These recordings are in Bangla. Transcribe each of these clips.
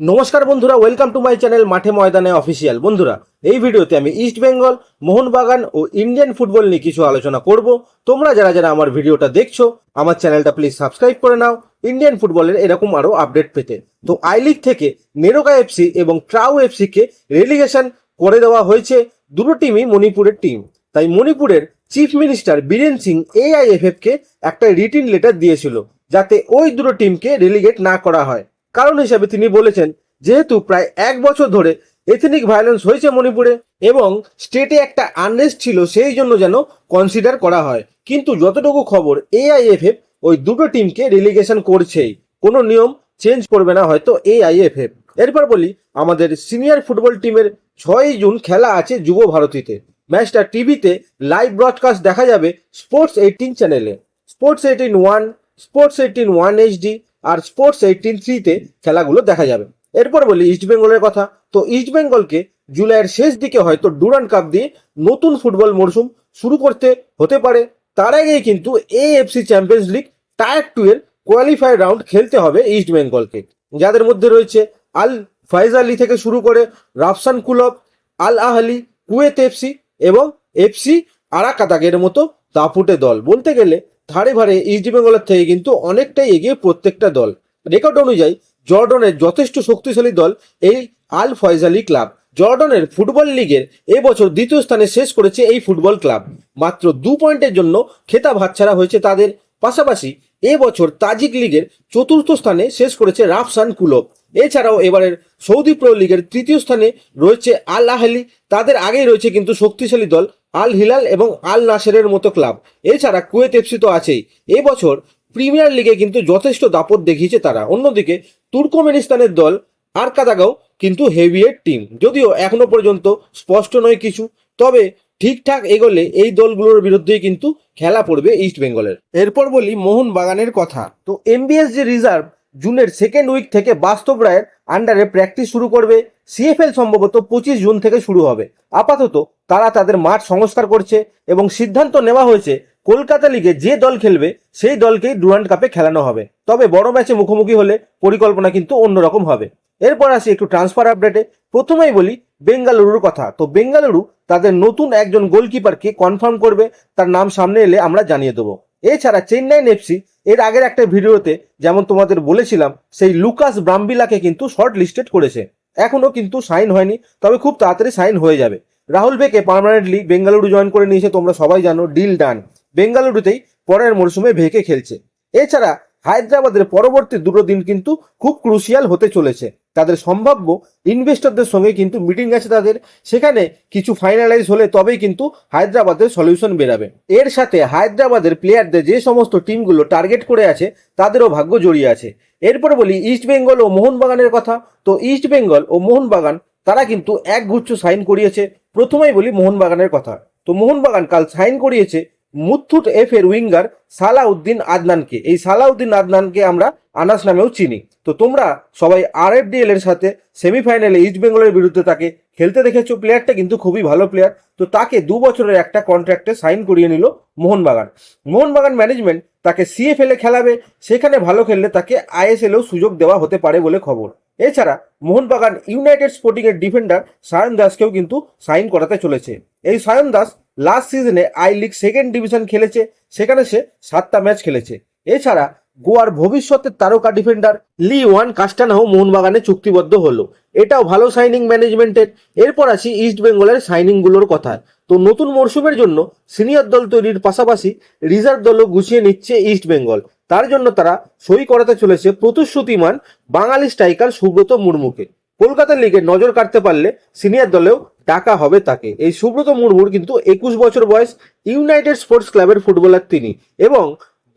নমস্কার বন্ধুরা ওয়েলকাম টু মাই চ্যানেল মাঠে ময়দানে অফিসিয়াল বন্ধুরা, এই ভিডিওতে আমি ইস্ট বেঙ্গল মোহনবাগান ও ইন্ডিয়ান ফুটবল নিয়ে কিছু আলোচনা করব। তোমরা যারা যারা আমার ভিডিওটা দেখছ, আমার চ্যানেলটা প্লিজ সাবস্ক্রাইব করে নাও। ইন্ডিয়ান ফুটবলের এরকম আরও আপডেট পেতে। তো আই লিগ থেকে নেরোকা এফসি এবং ট্রাউ এফসি কে রেলিগেশন করে দেওয়া হয়েছে দুটো টিমই মণিপুরের টিম তাই মণিপুরের chief minister Biren Singh AIFF কে একটা রিটিন লেটার দিয়েছিল, যাতে ওই দুটো টিমকে রেলিগেট না করা হয়। কারণ হিসাবে তিনি বলেছেন, যেহেতু প্রায় এক বছর ধরে এথনিক ভায়োলেন্স হয়েছে মণিপুরে এবং স্টেটে একটা আনরেস্ট ছিল, সেই জন্য যেন কনসিডার করা হয়। কিন্তু যতটুকু খবর এআইএফএফ ওই দুটো টিমকে রিলিগেশন করছেই। কোনো নিয়ম চেঞ্জ করবে না হয়তো এআইএফএফ এরপর বলি, আমাদের সিনিয়র ফুটবল টিমের ছয়ই জুন খেলা আছে যুব ভারতীতে। ম্যাচটা টিভিতে লাইভ ব্রডকাস্ট দেখা যাবে স্পোর্টস এইটিন চ্যানেলে sports eighteen one sports eighteen one HD আর স্পোর্টস এইটিন থ্রিতে খেলাগুলো দেখা যাবে। এরপর বলি ইস্ট বেঙ্গলের কথা। তো ইস্ট বেঙ্গলকে জুলাইয়ের শেষ দিকে হয়তো ডুরান কাপ দিয়ে নতুন ফুটবল মরশুম শুরু করতে হতে পারে। তার আগেই কিন্তু AFC champions league tier two এর কোয়ালিফাই রাউন্ড খেলতে হবে ইস্ট বেঙ্গলকে যাদের মধ্যে রয়েছে আল ফাইজ আলী থেকে শুরু করে রাফসান কুলব, আল আহলি, কুয়েত এফসি এবং এফসি আরাকাতাগের মতো দাপুটে দল। বলতে গেলে ধারে ভারে ইস্ট বেঙ্গলের থেকে কিন্তু অনেকটাই এগিয়ে প্রত্যেকটা দল। রেকর্ড অনুযায়ী জর্ডনের যথেষ্ট শক্তিশালী দল এই আল ফয়জালি ক্লাব। জর্ডনের ফুটবল লিগের এবছর দ্বিতীয় স্থানে শেষ করেছে এই ফুটবল ক্লাব। মাত্র দু পয়েন্টের জন্য খেতাব হাতছাড়া হয়েছে তাদের পাশাপাশি এবছর তাজিক লিগের চতুর্থ স্থানে শেষ করেছে রাফসান কুলব। এছাড়াও এবারের সৌদি প্রো লিগের তৃতীয় স্থানে রয়েছে আল আহলি। তাদের আগেই রয়েছে কিন্তু শক্তিশালী দল আল হিলাল এবং আল নাসেরের মতো ক্লাব। এছাড়া কুয়েত এফসি তো আছেই। এবছর প্রিমিয়ার লিগে কিন্তু যথেষ্ট দাপট দেখিয়েছে তারা। অন্যদিকে তুর্কমেনিস্তানের দল আর কাদাগাও কিন্তু হেভিয়েট টিম। যদিও এখনও পর্যন্ত স্পষ্ট নয় কিছু। তবে ঠিকঠাক এগোলে এই দলগুলোর বিরুদ্ধেই কিন্তু খেলা পড়বে ইস্ট বেঙ্গলের এরপর বলি মোহন বাগানের কথা। তো এমবিএস যে রিজার্ভ জুনের সেকেন্ড উইক থেকে বাস্তব রায়ের আন্ডারে প্র্যাকটিস শুরু করবে। সিএফএল সম্ভবত পঁচিশ জুন থেকে শুরু হবে। আপাতত তারা তাদের মাঠ সংস্কার করছে এবং সিদ্ধান্ত নেওয়া হয়েছে, কলকাতা লিগে যে দল খেলবে, সেই দলকেই ডুরান্ড কাপে খেলানো হবে। তবে বড় ম্যাচে মুখোমুখি হলে পরিকল্পনা কিন্তু অন্যরকম হবে। এরপর আসি একটু ট্রান্সফার আপডেটে প্রথমেই বলি বেঙ্গালুরুর কথা। তো বেঙ্গালুরু তাদের নতুন একজন গোলকিপারকে কনফার্ম করবে, তার নাম সামনে এলে আমরা জানিয়ে দেবো। এছাড়া চেন্নাইন এফসি এর আগের একটা ভিডিওতে যেমন তোমাদের বলেছিলাম, সেই লুকাস ব্রাম্বিলাকে কিন্তু শর্ট লিস্টেড করেছে। এখনও কিন্তু সাইন হয়নি, তবে খুব তাড়াতাড়ি সাইন হয়ে যাবে। রাহুল বেকে পার্মানেন্টলি বেঙ্গালুরু জয়েন করে নিয়েছে, তোমরা সবাই জানো ডিল ডান বেঙ্গালুরুতেই পরের মরশুমে ভেকে খেলছে। এছাড়া হায়দ্রাবাদের পরবর্তী দুটো দিন কিন্তু খুব ক্রুশিয়াল হতে চলেছে। তাদের সম্ভাব্য ইনভেস্টরদের সঙ্গে কিন্তু মিটিং আছে তাদের। সেখানে কিছু ফাইনালাইজ হলে তবেই কিন্তু হায়দ্রাবাদের সলিউশন বেরাবে। এর সাথে হায়দ্রাবাদের প্লেয়ারদের যে সমস্ত টিমগুলো টার্গেট করে আছে, তাদেরও ভাগ্য জড়িয়ে আছে। এরপর বলি ইস্ট বেঙ্গল ও মোহনবাগানের কথা। তো ইস্ট বেঙ্গল ও মোহনবাগান, তারা কিন্তু এক গুচ্ছ সাইন করিয়েছে। প্রথমেই বলি মোহনবাগানের কথা। তো মোহনবাগান কাল সাইন করিয়েছে মুথুট এফ এর উইঙ্গার সালাউদ্দিন আদনানকে। এই সালাউদ্দিন আদনানকে আমরা আনাস নামেও চিনি। তো তোমরা সবাই আর এফ ডিএল এর সাথে সেমিফাইনালে ইস্ট বেঙ্গলের বিরুদ্ধে তাকে খেলতে দেখেছ। প্লেয়ারটা কিন্তু খুবই ভালো প্লেয়ার। তো তাকে দু বছরের একটা কন্ট্রাক্টে সাইন করিয়ে নিল মোহনবাগান। মোহনবাগান ম্যানেজমেন্ট তাকে সিএফএল খেলাবে, সেখানে ভালো খেললে তাকে আইএসএলেও সুযোগ দেওয়া হতে পারে বলে খবর। এছাড়া মোহনবাগান ইউনাইটেড স্পোর্টিং এর ডিফেন্ডার সায়ন দাসকেও কিন্তু সাইন করাতে চলেছে। এই সায়ন দাস লাস্ট সিজনে আই লিগ সেকেন্ড ডিভিশন খেলেছে, সেখানে সে সাতটা ম্যাচ খেলেছে। এছাড়া গোয়ার ভবিষ্যতের তারকা ডিফেন্ডার লি ওয়ান কাস্টানাও মোহনবাগানে চুক্তিবদ্ধ হলো। এটাও ভালো সাইনিং ম্যানেজমেন্টের এরপর আসি ইস্ট বেঙ্গলের সাইনিংগুলোর কথা তো নতুন মরশুমের জন্য সিনিয়র দল তৈরির পাশাপাশি রিজার্ভ দলও গুছিয়ে নিচ্ছে ইস্ট বেঙ্গল তার জন্য তারা সই করাতে চলেছে প্রতিশ্রুতিমান বাঙালি স্ট্রাইকার সুব্রত মুর্মুকে। কলকাতা লিগে নজর কাটতে পারলে সিনিয়র দলেও ডাকা হবে তাকে। এই সুব্রত মুর্মুর কিন্তু একুশ বছর বয়স ইউনাইটেড স্পোর্টস ক্লাবের ফুটবলার তিনি এবং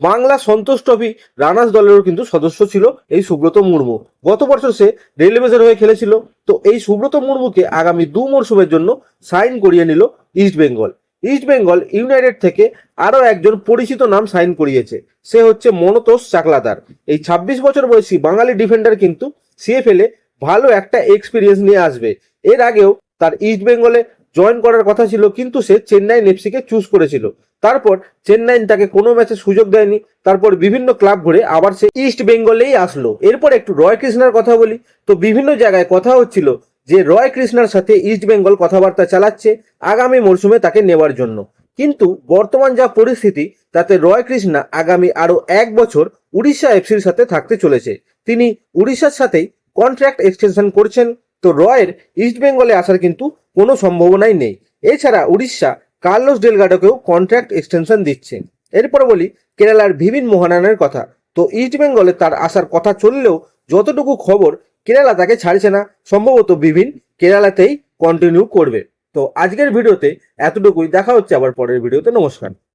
বাংলা সন্তোষ ট্রফি রানার্স দলেরও কিন্তু সদস্য ছিল এই সুব্রত মুর্মু। গত বছর সে রেলওয়েজের হয়ে খেলেছিল। তো এই সুব্রত মুর্মুকে আগামী দু মরশুমের জন্য সাইন করিয়ে নিল East Bengal. East Bengal United থেকে আরও একজন পরিচিত নাম সাইন করিয়েছে। সে হচ্ছে মনতোষ চাকলাদার। এই ছাব্বিশ বছর বয়সী বাঙালি ডিফেন্ডার কিন্তু সিএফএল ভালো একটা এক্সপিরিয়েন্স নিয়ে আসবে। এর আগেও তার ইস্ট বেঙ্গলে জয়েন করার কথা ছিল, কিন্তু সে চেন্নাই এফসিকে চুজ করেছিল। তারপর চেন্নাই তাকে কোনো ম্যাচে সুযোগ দেয়নি। তারপর বিভিন্ন ক্লাব ঘুরে আবার সে ইস্ট বেঙ্গলেই আসলো। এরপর একটু রয় কৃষ্ণার কথা বলি। তো বিভিন্ন জায়গায় কথা হচ্ছিল যে রয় কৃষ্ণার সাথে ইস্ট বেঙ্গল কথাবার্তা চালাচ্ছে আগামী মরশুমে তাকে নেওয়ার জন্য। কিন্তু বর্তমান যা পরিস্থিতি, তাতে রয় কৃষ্ণা আগামী আরও এক বছর উড়িষ্যা এফসির সাথে থাকতে চলেছে। তিনি উড়িষ্যার সাথেই কন্ট্রাক্ট এক্সটেনশন করছেন। তো রয়ের ইস্ট বেঙ্গলে আসার কিন্তু কোনো সম্ভাবনাই নেই। এছাড়া উড়িষ্যা কার্লোস ডেলগাডোকেও কন্ট্রাক্ট এক্সটেনশন দিচ্ছে। এরপর বলি কেরালার ভিভিন মোহনানের কথা। তো ইস্ট বেঙ্গলে তার আসার কথা চললেও যতটুকু খবর কেরালা তাকে ছাড়ছে না, সম্ভবত বিভিন কেরালাতেই কন্টিনিউ করবে। তো আজকের ভিডিওতে এতটুকুই, দেখা হচ্ছে আবার পরের ভিডিওতে, নমস্কার।